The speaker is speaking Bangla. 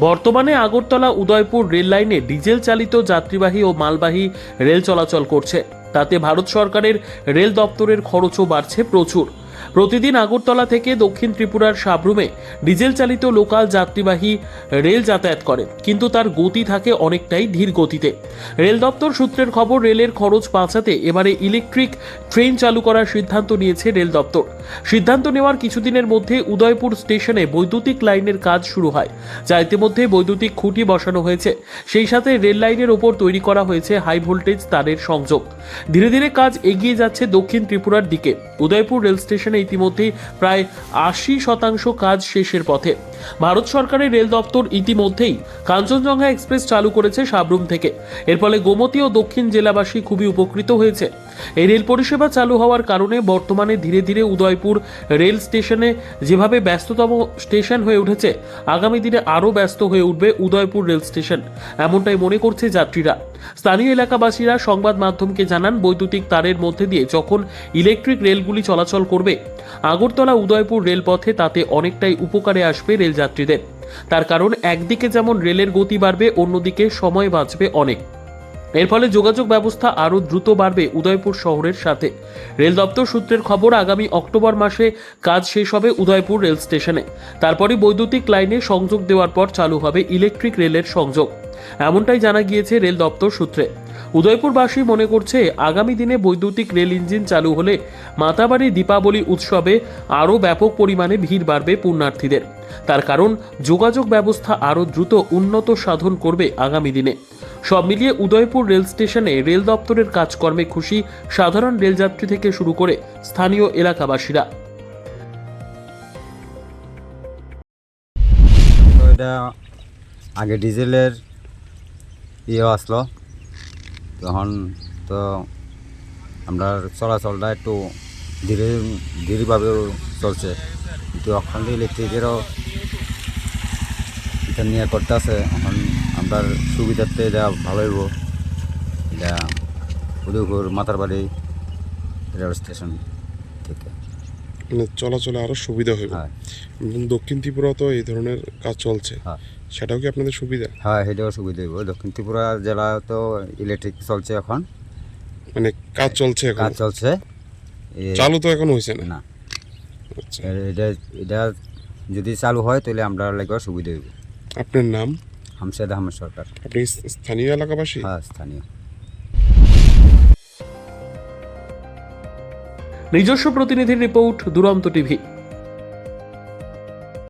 বর্তমানে আগরতলা উদয়পুর রেল লাইনে ডিজেল চালিত যাত্রীবাহী ও মালবাহী রেল চলাচল করছে। তাতে ভারত সরকারের রেল দপ্তরের খরচও বাড়ছে প্রচুর। প্রতিদিন আগরতলা থেকে দক্ষিণ ত্রিপুরার সাবরুমে ডিজেল চালিত লোকাল যাত্রীবাহী রেল যাতায়াত করে কিন্তু তার গতি থাকে অনেকটাই ধীর গতিতে। রেল দপ্তর সূত্রের খবর, রেলের খরচ বাঁচাতে এবারে ইলেকট্রিক ট্রেন চালু করার সিদ্ধান্ত নিয়েছে রেল দপ্তর। সিদ্ধান্ত নেওয়ার কিছুদিনের মধ্যে উদয়পুর স্টেশনে বৈদ্যুতিক লাইনের কাজ শুরু হয়, যা ইতিমধ্যে বৈদ্যুতিক খুঁটি বসানো হয়েছে। সেই সাথে রেল লাইনের ওপর তৈরি করা হয়েছে হাই ভোল্টেজ তারের সংযোগ। ধীরে ধীরে কাজ এগিয়ে যাচ্ছে দক্ষিণ ত্রিপুরার দিকে। উদয়পুর রেল স্টেশনে ইতিমধ্যেই প্রায় আশি শতাংশ কাজ শেষের পথে। ভারত সরকারের রেল দপ্তর ইতিমধ্যেই কাঞ্চনজঙ্ঘা এক্সপ্রেস চালু করেছে সাবরুম থেকে। এর ফলে গোমতী ও দক্ষিণ জেলাবাসী খুবই উপকৃত হয়েছে। এই রেল পরিষেবা চালু হওয়ার কারণে বর্তমানে ধীরে ধীরে উদয়পুর রেল স্টেশনে যেভাবে ব্যস্ততম স্টেশন হয়ে উঠেছে, আগামী দিনে আরও ব্যস্ত হয়ে উঠবে উদয়পুর রেল স্টেশন, এমনটাই মনে করছে যাত্রীরা। স্থানীয় এলাকাবাসীরা সংবাদ মাধ্যমকে জানান, বৈদ্যুতিক তারের মধ্যে দিয়ে যখন ইলেকট্রিক রেলগুলি চলাচল করবে আগরতলা উদয়পুর রেলপথে তাতে অনেকটাই উপকারে আসবে রেলযাত্রীদের তার কারণ, একদিকে যেমন রেলের গতি বাড়বে, অন্যদিকে সময় বাঁচবে অনেক। এর ফলে যোগাযোগ ব্যবস্থা আরও দ্রুত বাড়বে উদয়পুর শহরের সাথে। রেল দপ্তর সূত্রের খবর, আগামী অক্টোবর মাসে কাজ শেষ হবে উদয়পুর রেল স্টেশনে। তারপরে বৈদ্যুতিক লাইনে সংযোগ দেওয়ার পর চালু হবে ইলেকট্রিক রেলের সংযোগ। এমনটাই জানা গিয়েছে রেল দপ্তর সূত্রে। উদয়পুরবাসী মনে করছে আগামী দিনে বৈদ্যুতিক রেল ইঞ্জিন চালু হলে মাতাবাড়ি দীপাবলি উৎসবে আরও ব্যাপক পরিমাণে ভিড় বাড়বে পুণ্যার্থীদের। তার কারণ, যোগাযোগ ব্যবস্থা আরও দ্রুত উন্নত সাধন করবে আগামী দিনে। সব মিলিয়ে উদয়পুর রেল স্টেশনে রেল দপ্তরের কাজকর্মে খুশি সাধারণ রেলযাত্রী থেকে শুরু করে স্থানীয় এলাকাবাসীরা। আগে ডিজেলের ইয়ে আসলো। তখন তো আমরা চলাচলটা একটু ধীরে ধীরেভাবে চলছে। কিন্তু এখন ইলেকট্রিকেরও এটা নিয়ে করতে আছে। এখন আমরা সুবিধাতে এটা ভালো হইব। এটা উদয়পুর মাতারবাড়ি রেল স্টেশন থেকে। মানে চলাচলে আরও সুবিধা হবে হ্যাঁ। দক্ষিণ ত্রিপুরা তো এই ধরনের কাজ চলছে। হ্যাঁ। সেটাও কি আপনাদের সুবিধা? হ্যাঁ সেটাও সুবিধা হইব। দক্ষিণ ত্রিপুরা জেলা তো ইলেকট্রিক চলছে এখন। মানে কাজ চলছে এখন? কাজ চলছে। চালু তো এখন হয়েছে না? না। আচ্ছা। এটা এটা যদি চালু হয় তাহলে আমরা লাগবে সুবিধা হইব। আপনার নাম? হামশেদ আহমেদ সরকার। আপনি স্থানীয় এলাকাবাসী? হ্যাঁ স্থানীয়। নিজস্ব প্রতিনিধির রিপোর্ট দুরন্ত টিভি।